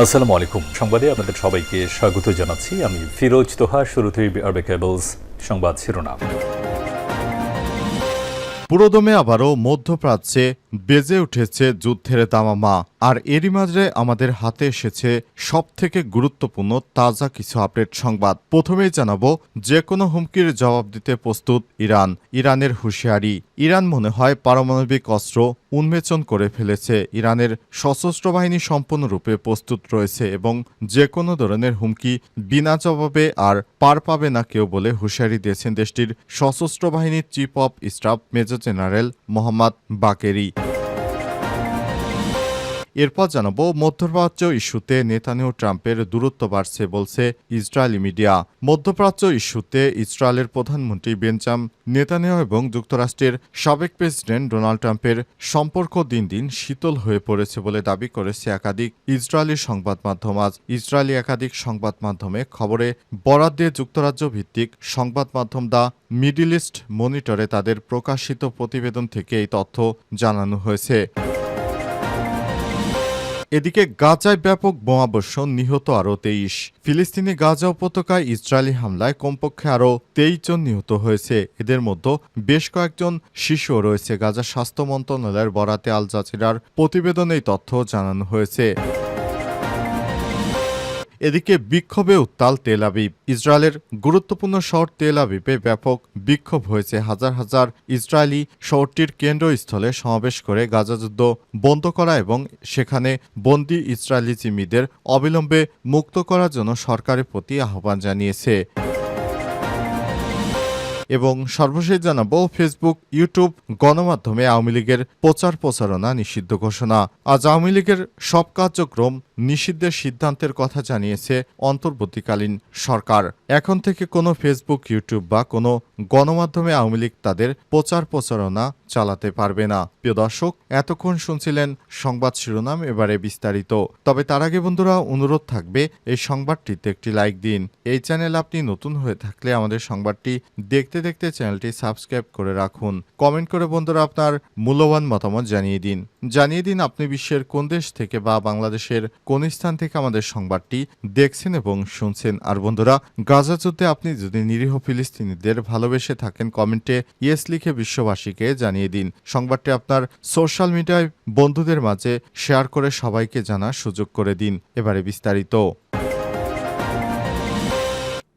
আসসালামু আলাইকুম। সংবাদে আপনাদের সবাইকে স্বাগত জানাচ্ছি। আমি ফিরোজ তোহা শুরুতেই আরবে কেবলস সংবাদ শিরোনাম। পুরোদমে আবারও মধ্যপ্রাচ্যে বেজে উঠেছে যুদ্ধের দামামা আর এরই মাঝে আমাদের হাতে এসেছে সব থেকে গুরুত্বপূর্ণ তাজা কিছু আপডেট সংবাদ। প্রথমেই জানাব যে কোনো হুমকির জবাব দিতে প্রস্তুত ইরান। ইরানের হুঁশিয়ারি, ইরান মনে হয় পারমাণবিক অস্ত্র উন্মোচন করে ফেলেছে। ইরানের সশস্ত্র বাহিনী সম্পূর্ণরূপে প্রস্তুত রয়েছে এবং যে কোনো ধরনের হুমকি বিনা জবাবে আর পার পাবে না কেউ বলে হুঁশিয়ারি দিয়েছেন দেশটির সশস্ত্র বাহিনীর chief of staff major general Mohammad Bagheri. এরপর জানাব, মধ্যপ্রাচ্য ইস্যুতে নেতানিয়াহু ট্রাম্পের দূরত্ব বাড়ছে বলছে ইসরায়েলি মিডিয়া। মধ্যপ্রাচ্য ইস্যুতে ইসরায়েলের প্রধানমন্ত্রী বেঞ্জাম নেতানিয়াহু এবং যুক্তরাষ্ট্রের সাবেক প্রেসিডেন্ট ডোনাল্ড ট্রাম্পের সম্পর্ক দিন দিন শীতল হয়ে পড়েছে বলে দাবি করেছে একাধিক ইসরায়েলি সংবাদ মাধ্যম। আজ ইসরায়েলি একাধিক সংবাদ মাধ্যমে খবরে বরাদ দিয়ে যুক্তরাজ্য ভিত্তিক সংবাদ মাধ্যম দা মিডিল ইস্ট মনিটরে তাদের প্রকাশিত প্রতিবেদন থেকে এই তথ্য জানানো হয়েছে। এদিকে গাজায় ব্যাপক বোমাবর্ষণ নিহত আরও তেইশ। ফিলিস্তিনি গাজা উপত্যকায় ইসরায়েলি হামলায় কমপক্ষে আরও তেইশ জন নিহত হয়েছে। এদের মধ্যে বেশ কয়েকজন শিশুও রয়েছে। গাজা স্বাস্থ্য মন্ত্রণালয়ের বরাতে আল জাজিরার প্রতিবেদনে তথ্য জানানো হয়েছে। এদিকে বিক্ষোভে উত্তাল তেল আবিব। ইসরায়েলের গুরুত্বপূর্ণ শহর তেল আবিবে ব্যাপক বিক্ষোভ হয়েছে। হাজার হাজার ইসরায়েলি শহরটির কেন্দ্রস্থলে সমাবেশ করে গাজাযুদ্ধ বন্ধ করা এবং সেখানে বন্দি ইসরায়েলি জিম্মিদের অবিলম্বে মুক্ত করার জন্য সরকারের প্রতি আহ্বান জানিয়েছে। এবং সর্বশেষ জানাব, ফেসবুক, ইউটিউব, গণমাধ্যমে আওয়ামী লীগের প্রচার প্রচারণা নিষিদ্ধ ঘোষণা। আজ আওয়ামী লীগের সব কার্যক্রম নিষিদ্ধের সিদ্ধান্তের কথা জানিয়েছে অন্তর্বর্তীকালীন সরকার। এখন থেকে কোনো ফেসবুক ইউটিউব বা কোনো গণমাধ্যমে আওয়ামী লীগ তাদের প্রচার প্রচারণা চালাতে পারবে না। প্রিয় দর্শক, এতক্ষণ শুনছিলেন সংবাদ শিরোনাম, এবারে বিস্তারিত। তবে তার আগে বন্ধুরা, অনুরোধ থাকবে, এই সংবাদটিতে একটি লাইক দিন। এই চ্যানেল আপনি নতুন হয়ে থাকলে আমাদের সংবাদটি দেখতে দেখতে চ্যানেলটি সাবস্ক্রাইব করে রাখুন। কমেন্ট করে বন্ধুরা আপনার মূল্যবান মতামত জানিয়ে দিন। জানিয়ে দিন আপনি বিশ্বের কোন দেশ থেকে বা বাংলাদেশের কোন স্থান থেকে আমাদের সংবাদটি দেখছেন এবং শুনছেন। আর বন্ধুরা, গাজা যুদ্ধে আপনি যদি নিরীহ ফিলিস্তিনিদের ভালোবেসে থাকেন, কমেন্টে ইয়েস লিখে বিশ্ববাসীকে জানিয়ে দিন। সংবাদটি আপনার সোশ্যাল মিডিয়ায় বন্ধুদের মাঝে শেয়ার করে সবাইকে জানার সুযোগ করে দিন। এবারে বিস্তারিত।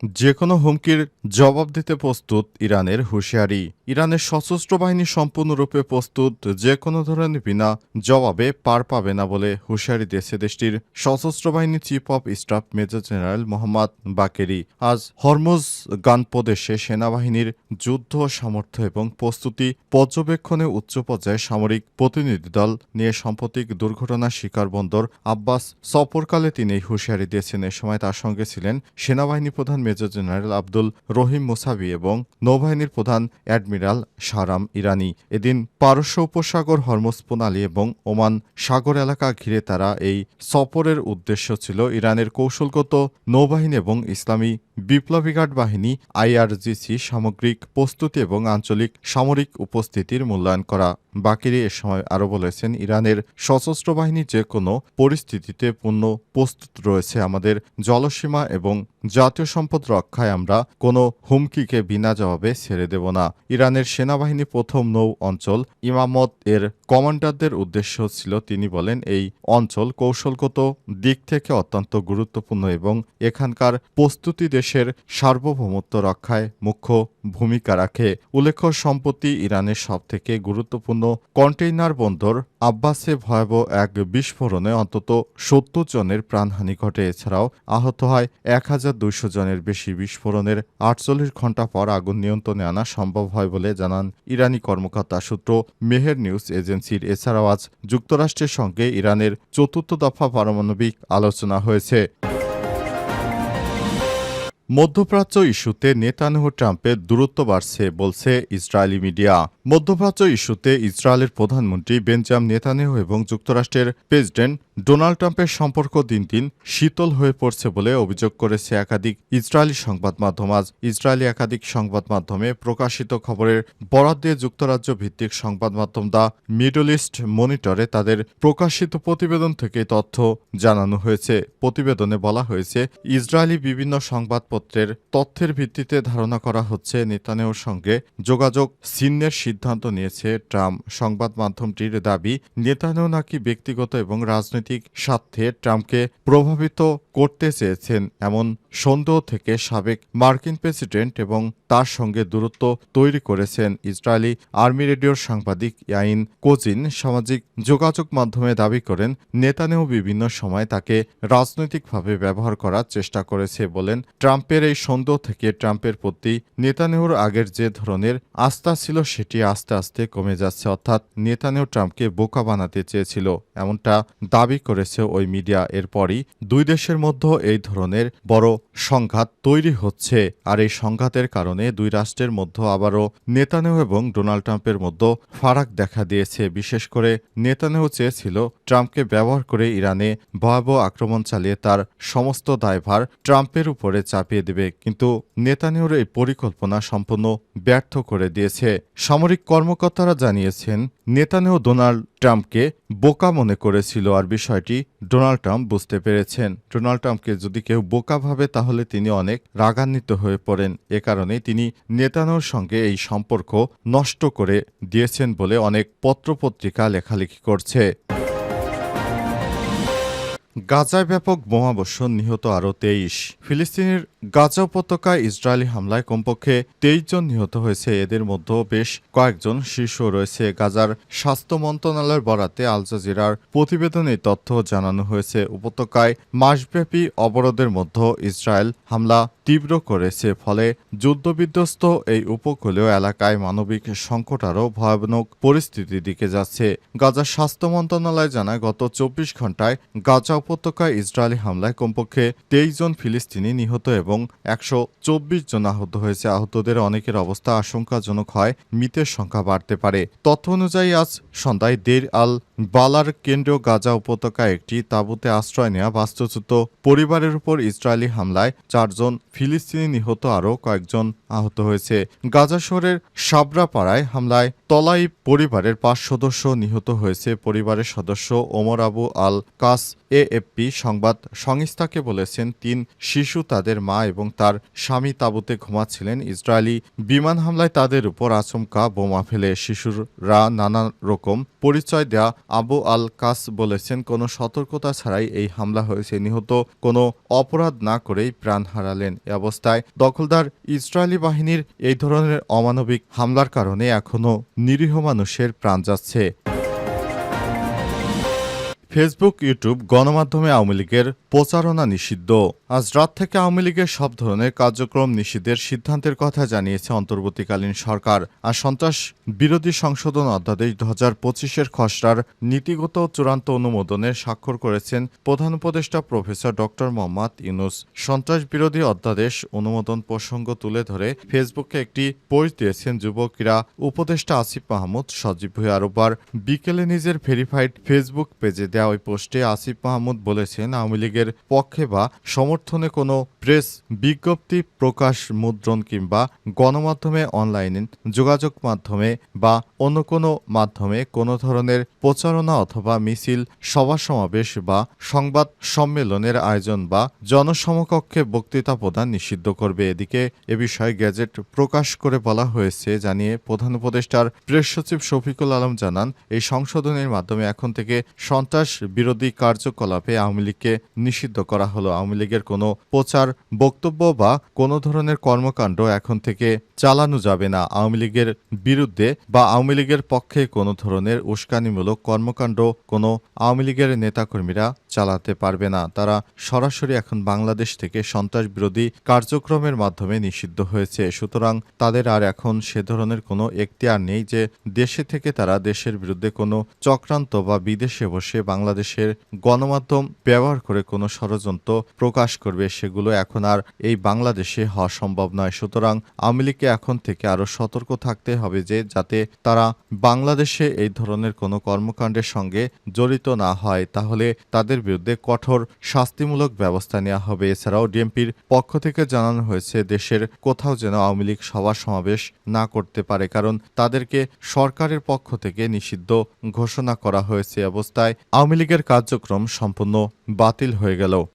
যে কোনো হুমকির জবাব দিতে প্রস্তুত ইরানের হুঁশিয়ারি। ইরানের সশস্ত্র বাহিনী সম্পূর্ণরূপে প্রস্তুত যে কোনো ধরনের বিনা জবাবে পার পাবে না বলে হুঁশিয়ারি দিয়েছে দেশটির সশস্ত্র বাহিনী chief of staff major general Mohammad Bagheri. আজ হরমুজ গান প্রদেশে সেনাবাহিনীর যুদ্ধ সামর্থ্য এবং প্রস্তুতি পর্যবেক্ষণে উচ্চ পর্যায়ে সামরিক প্রতিনিধি দল নিয়ে সাম্প্রতিক দুর্ঘটনার শিকার বন্দর আব্বাস সফরকালে তিনি হুঁশিয়ারি দিয়েছেন। এ সময় তার সঙ্গে ছিলেন সেনাবাহিনী প্রধান major general Abdul Rahim Mousavi এবং নৌবাহিনীর প্রধান অ্যাডমিরাল সারাম ইরানি। এদিন পারস্য উপসাগর হরমুজ প্রণালী এবং ওমান সাগর এলাকা ঘিরে তারা এই সফরের উদ্দেশ্য ছিল ইরানের কৌশলগত নৌবাহিনী এবং ইসলামী বিপ্লবী গার্ড বাহিনী, আইআরজিসি সামগ্রিক প্রস্তুতি এবং আঞ্চলিক সামরিক উপস্থিতির মূল্যায়ন করা। বাকিরি এ সময় আরও বলেছেন, ইরানের সশস্ত্র বাহিনী যে কোনো পরিস্থিতিতে পূর্ণ প্রস্তুত রয়েছে আমাদের জলসীমা এবং জাতীয় সম্পদ রক্ষায় আমরা কোনো হুমকিকে বিনা জবাবে ছেড়ে দেব না। ইরানের সেনাবাহিনী প্রথম নৌ অঞ্চল ইমামত এর কমান্ডারদের উদ্দেশ্য ছিল, তিনি বলেন, এই অঞ্চল কৌশলগত দিক থেকে অত্যন্ত গুরুত্বপূর্ণ এবং এখানকার প্রস্তুতি দেশের সার্বভৌমত্ব রক্ষায় মুখ্য ভূমিকা রাখে। উল্লেখ্য, সম্প্রতি ইরানের সবথেকে গুরুত্বপূর্ণ কন্টেইনার বন্দর আব্বাসে ভয়াবহ এক বিস্ফোরণে অন্তত সত্তর জনের প্রাণহানি ঘটে। এছাড়াও আহত হয় এক হাজার দুইশো জনের বেশি বিস্ফোরণের আটচল্লিশ ঘণ্টা পর আগুন নিয়ন্ত্রণে আনা সম্ভব হয় বলে জানান ইরানি কর্মকর্তা সূত্র মেহের নিউজ এজেন্সির এছাড়াও আজ যুক্তরাষ্ট্রের সঙ্গে ইরানের চতুর্থ দফা পারমাণবিক আলোচনা হয়েছে। মধ্যপ্রাচ্য ইস্যুতে নেতানিয়াহু ট্রাম্পের দূরত্ব বাড়ছে, বলছে ইসরায়েলি মিডিয়া। মধ্যপ্রাচ্য ইস্যুতে ইসরায়েলের প্রধানমন্ত্রী বেঞ্জাম নেতানিয়াহু এবং যুক্তরাষ্ট্রের প্রেসিডেন্ট ডোনাল্ড ট্রাম্পের সম্পর্ক দিন দিন শীতল হয়ে পড়ছে বলে অভিযোগ করেছে একাধিক ইসরায়েলি সংবাদ মাধ্যম। আজ ইসরায়েলি একাধিক সংবাদ মাধ্যমে প্রকাশিত খবরের বরাদ দিয়ে যুক্তরাজ্য ভিত্তিক সংবাদ মাধ্যম দ্য মিডল ইস্ট মনিটরে তাদের প্রকাশিত প্রতিবেদন থেকে তথ্য জানানো হয়েছে। প্রতিবেদনে বলা হয়েছে, ইসরায়েলি বিভিন্ন সংবাদপত্রের তথ্যের ভিত্তিতে ধারণা করা হচ্ছে নেতানেওর সঙ্গে যোগাযোগ ছিন্নের সিদ্ধান্ত নিয়েছে ট্রাম্প। সংবাদ মাধ্যমটির দাবি নেতানেও নাকি ব্যক্তিগত এবং রাজনৈতিক স্বার্থে ট্রাম্পকে প্রভাবিত করতে চেয়েছেন এমন সন্দেহ থেকে সাবেক মার্কিন প্রেসিডেন্ট এবং তার সঙ্গে দূরত্ব তৈরি করেছেন ইসরায়েলি আর্মি রেডিওর সাংবাদিক ইয়াইন কোজিন। সামাজিক যোগাযোগ মাধ্যমে দাবি করেন নেতানেও বিভিন্ন সময় তাকে রাজনৈতিকভাবে ব্যবহার করার চেষ্টা করেছে বলেন। ট্রাম্পের এই সন্দেহ থেকে ট্রাম্পের প্রতি নেতানেহুর আগের যে ধরনের আস্থা ছিল সেটি আস্তে আস্তে কমে যাচ্ছে, অর্থাৎ নেতানেহু ট্রাম্পকে বোকা বানাতে চেয়েছিল, এমনটা দাবি করেছে ওই মিডিয়া। এরপরই দুই দেশের মধ্যে এই ধরনের বড় সংঘাত তৈরি হচ্ছে, আর এই সংঘাতের কারণে দুই রাষ্ট্রের মধ্যে আবারও নেতানেহু এবং ডোনাল্ড ট্রাম্পের মধ্যে ফারাক দেখা দিয়েছে। বিশেষ করে নেতানেহু চেয়েছিল ট্রাম্পকে ব্যবহার করে ইরানে ভয়াবহ আক্রমণ চালিয়ে তার সমস্ত দায়ভার ট্রাম্পের উপরে চাপিয়ে দেবে, কিন্তু নেতানিয়াহুর এই পরিকল্পনা সম্পূর্ণ ব্যর্থ করে দিয়েছে। সামরিক কর্মকর্তারা জানিয়েছেন নেতানিয়াহু ডোনাল্ড ট্রাম্পকে বোকা মনে করেছিল, আর বিষয়টি ডোনাল্ড ট্রাম্প বুঝতে পেরেছেন। ডোনাল্ড ট্রাম্পকে যদি কেউ বোকা ভাবে তাহলে তিনি অনেক রাগান্বিত হয়ে পড়েন। এ কারণে তিনি নেতানোর সঙ্গে এই সম্পর্ক নষ্ট করে দিয়েছেন বলে অনেক পত্রপত্রিকা লেখালেখি করছে। গাজায় ব্যাপক বোমাবর্ষণ নিহত আরও তেইশ। ফিলিস্তিনের গাজা উপত্যকায় ইসরায়েলি হামলায় কমপক্ষে তেইশ জন নিহত হয়েছে। এদের মধ্যেও বেশ কয়েকজন শিশু রয়েছে। গাজার স্বাস্থ্য মন্ত্রণালয়ের বরাতে আল জাজিরার প্রতিবেদনে তথ্য জানানো হয়েছে। উপত্যকায় মাসব্যাপী অবরোধের মধ্যে ইসরায়েল হামলা তীব্র করেছে, ফলে যুদ্ধবিধ্বস্ত এই উপকূলীয় এলাকায় মানবিক সংকট আরও ভয়ানক পরিস্থিতির দিকে যাচ্ছে। গাজার স্বাস্থ্য মন্ত্রণালয় জানায়, গত চব্বিশ ঘন্টায় গাজা উপত্যকায় ইসরায়েলি হামলায় কমপক্ষে তেইশ জন ফিলিস্তিনি নিহত এবং একশো চব্বিশ জন আহত হয়েছে। আহতদের অনেকের অবস্থা আশঙ্কাজনক হয়, মৃতের সংখ্যা বাড়তে পারে। তথ্য অনুযায়ী আজ সন্ধ্যায় দের আল বালার কেন্দ্রীয় গাজা উপত্যকায় একটি তাঁবুতে আশ্রয় নেওয়া বাস্তুচ্যুত পরিবারের উপর ইসরায়েলি হামলায় চারজন ফিলিস্তিনি নিহত, আরও কয়েকজন আহত হয়েছে। গাজা শহরের সাবরাপাড়ায় হামলায় তলাই পরিবারের পাঁচ সদস্য নিহত হয়েছে। পরিবারের সদস্য ওমর আবু আল কাস এএফপি সংবাদ সংস্থাকে বলেছেন, তিন শিশু তাদের মা এবং তার স্বামী তাঁবুতে ঘুমাচ্ছিলেন। ইসরায়েলি বিমান হামলায় তাদের উপর আচমকা বোমা ফেলে শিশুরা নানা রকম পরিচয় দেয়া আবু আল কাস বলেছেন, কোনো সতর্কতা ছাড়াই এই হামলা হয়েছে। নিহত কোনো অপরাধ না করেই প্রাণ হারালেন। এ অবস্থায় দখলদার ইসরায়েলি বাহিনীর এই ধরনের অমানবিক হামলার কারণে এখনও নিরীহ মানুষের প্রাণ যাচ্ছে। ফেসবুক ইউটিউব গণমাধ্যমে আওয়ামী লীগের প্রচারণা নিষিদ্ধ। আজ রাত থেকে আওয়ামী লীগের সব ধরনের কার্যক্রম নিষিদ্ধের সিদ্ধান্তের কথা জানিয়েছে অন্তর্বর্তীকালীন সরকার। আর সন্ত্রাস বিরোধী সংশোধন অধ্যাদেশ দু হাজার পঁচিশের খসড়ার নীতিগত চূড়ান্ত অনুমোদনের স্বাক্ষর করেছেন প্রধান উপদেষ্টা প্রফেসর ডক্টর মোহাম্মদ ইউনুস। সন্ত্রাস বিরোধী অধ্যাদেশ অনুমোদন প্রসঙ্গ তুলে ধরে ফেসবুকে একটি পোস্ট দিয়েছেন যুব ক্রীড়া উপদেষ্টা আসিফ মাহমুদ সজীব ভুঁইয়া আরোবার বিকেলে নিজের ভেরিফাইড ফেসবুক পেজে দেওয়া ওই পোস্টে আসিফ মাহমুদ বলেছেন, আওয়ামী লীগের পক্ষে বা সমর্থনে কোনো প্রেস বিজ্ঞপ্তি প্রকাশ মুদ্রণ কিংবা গণমাধ্যমে অনলাইনে যোগাযোগ মাধ্যমে বা অন্য কোনো মাধ্যমে কোনো ধরনের প্রচারণা অথবা মিছিল, সভা সমাবেশ বা সংবাদ সম্মেলনের আয়োজন বা জনসমকক্ষে বক্তৃতা প্রদান নিষিদ্ধ করবে। এদিকে এ বিষয়ে গ্যাজেট প্রকাশ করে বলা হয়েছে, জানিয়ে প্রধান উপদেষ্টার প্রেস সচিব শফিকুল আলম জানান, এই সংশোধনের মাধ্যমে এখন থেকে সন্ত্রাস বিরোধী কার্যকলাপে আওয়ামী লীগকে নিষিদ্ধ করা হলো। আওয়ামী লীগের কোনো প্রচার, বক্তব্য বা কোনো ধরনের কর্মকাণ্ড এখন থেকে চালানো যাবে না। আওয়ামী লীগের বিরুদ্ধে বা আওয়ামী লীগের পক্ষে কোনো ধরনের উস্কানিমূলক কর্মকাণ্ড কোনো আওয়ামী লীগের নেতাকর্মীরা চালাতে পারবে না। তারা সরাসরি এখন বাংলাদেশ থেকে সন্ত্রাস বিরোধী কার্যক্রমের মাধ্যমে নিষিদ্ধ হয়েছে। সুতরাং তাদের আর এখন সে ধরনের কোনো এখতিয়ার নেই যে দেশে থেকে তারা দেশের বিরুদ্ধে কোনো চক্রান্ত বা বিদেশে বসে বাংলাদেশের গণমাধ্যম ব্যবহার করে কোনো ষড়যন্ত্র প্রকাশ করবে, সেগুলো এখন আর এই বাংলাদেশে হওয়া সম্ভব নয়। সুতরাং আওয়ামী লীগকে এখন থেকে আরও সতর্ক থাকতে হবে যে, যাতে তারা বাংলাদেশে এই ধরনের কোনো কর্মকাণ্ডের সঙ্গে জড়িত না হয়, তাহলে তাদের বিরুদ্ধে কঠোর শাস্তিমূলক ব্যবস্থা নেওয়া হবে। এছাড়াও ডিএমপির পক্ষ থেকে জানানো হয়েছে, দেশের কোথাও যেন আওয়ামী লীগ সভা সমাবেশ না করতে পারে, কারণ তাদেরকে সরকারের পক্ষ থেকে নিষিদ্ধ ঘোষণা করা হয়েছে। অবস্থায় আওয়ামী লীগের কার্যক্রম সম্পূর্ণ বাতিল হয়ে গেল।